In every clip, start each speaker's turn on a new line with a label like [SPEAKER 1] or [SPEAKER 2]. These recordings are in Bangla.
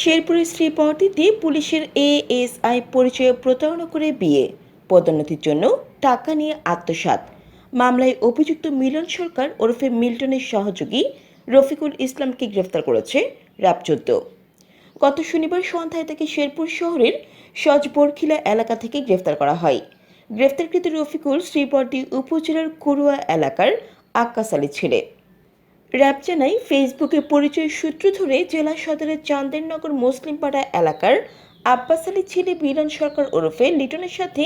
[SPEAKER 1] শেরপুরের শ্রীপর্তিতে পুলিশের এএসআই পরিচয়ে প্রতারণা করে বিয়ে। পদোন্নতির জন্য টাকা নিয়ে আত্মসাৎ। মামলায় অভিযুক্ত মিলন সরকার ওরফে মিল্টনের সহযোগী রফিকুল ইসলামকে গ্রেফতার করেছে র্যাব চোদ্দ। গত শনিবার সন্ধ্যায় তাকে শেরপুর শহরের সজবরখিলা এলাকা থেকে গ্রেফতার করা হয়। গ্রেফতারকৃত রফিকুল শ্রীপর্দি উপজেলার কুরুয়া এলাকার আক্কাস ছেলে। র্যাব জানায়, ফেসবুকে পরিচয় সূত্র ধরে জেলা সদরের চান্দেরনগর মুসলিমপাড়া এলাকার আব্বাস আলী ছেলে মিলন সরকার ওরফে লিটনের সাথে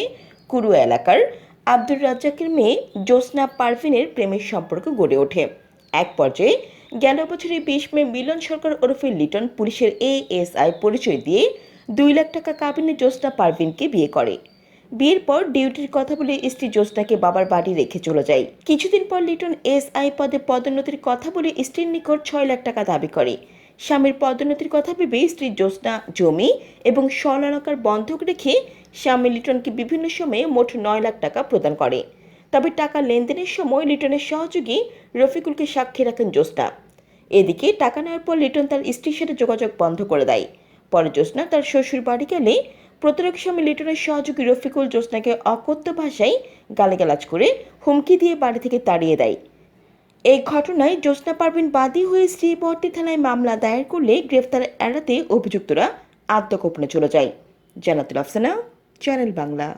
[SPEAKER 1] কুরু এলাকার আব্দুর রাজ্জাকের মেয়ে জ্যোৎস্না পারভিনের প্রেমের সম্পর্ক গড়ে ওঠে। এক পর্যায়ে গেল বছরের বিশ মে মিলন সরকার ওরফে লিটন পুলিশের এএসআই পরিচয় দিয়ে দুই লাখ টাকা কাবিনে জ্যোৎস্না পারভিনকে বিয়ে করে। বিয়ের পর ডিউটির কথা বলে স্ত্রী জ্যোৎস্নাকে বাবার বাড়ি রেখে চলে যায়। কিছুদিন পর লিটন এসআই পদে পদোন্নতির কথা বলে স্ত্রীর নিকট ছয় লাখ টাকা দাবি করে। স্বামীর পদোন্নতির কথা ভেবে স্ত্রী জ্যোৎস্না জমি এবং স্বর্ণালঙ্কার বন্ধক রেখে স্বামী লিটনকে বিভিন্ন সময়ে মোট নয় লাখ টাকা প্রদান করে। তবে টাকা লেনদেনের সময় লিটনের সহযোগী রফিকুলকে সাক্ষী রাখেন জ্যোৎস্না। এদিকে টাকা নেওয়ার পর লিটন তার স্ত্রীর সাথে যোগাযোগ বন্ধ করে দেয়। পরে জ্যোৎস্না তার শ্বশুর বাড়ি গেলে প্রতারক স্বামী লিটনের সহযোগী রফিকুল জ্যোৎস্নাকে অকথ্য ভাষায় গালিগালাজ করে হুমকি দিয়ে বাড়ি থেকে তাড়িয়ে দেয়। এই ঘটনায় জ্যোৎস্না পারভিন বাদী হয়ে শ্রীবর্তী থানায় মামলা দায়ের করলে গ্রেফতার এড়াতে অভিযুক্তরা আত্মগোপনে চলে যায়। জানাতুল আফসানা, চ্যানেল বাংলা।